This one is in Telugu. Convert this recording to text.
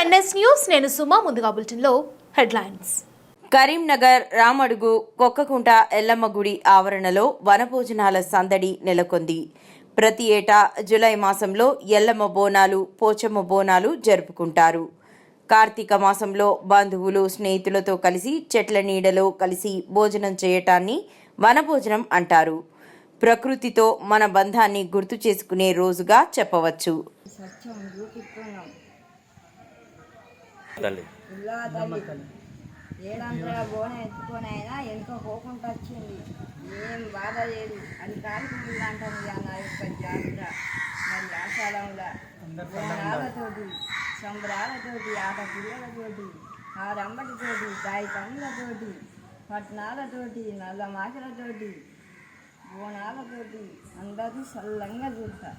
ఎన్ఎస్ న్యూస్ నేను సుమా ముందుగా బులెటిన్లో హెడ్లైన్స్. కరీంనగర్ రామడుగు కొక్కకుంట ఎల్లమ్మ గుడి ఆవరణలో వనభోజనాల సందడి నెలకొంది. ప్రతి ఏటా జులై మాసంలో ఎల్లమ్మ బోనాలు పోచమ్మ బోనాలు జరుపుకుంటారు. కార్తీక మాసంలో బంధువులు స్నేహితులతో కలిసి చెట్ల నీడలో కలిసి భోజనం చేయటాన్ని వనభోజనం అంటారు. ప్రకృతితో మన బంధాన్ని గుర్తు చేసుకునే రోజుగా చెప్పవచ్చు. తల్లి. ఏడంతగా బోన ఎత్తుకొని అయినా ఎంతో పోకుండా వచ్చింది. ఏం బాధ లేదు. అది కాలుకుంటుంది అంటుంది ఆ నా యొక్క జాతర మరి ఆషాఢంలో. బోనాలతోటి సంబరాలతోటి ఆట పిల్లలతోటి ఆ రంబటితోటి తాయి కమ్ములతోటి పట్నాలతోటి నల్ల మాకలతోటి బోనాలతోటి అందరూ సల్లంగా చూస్తా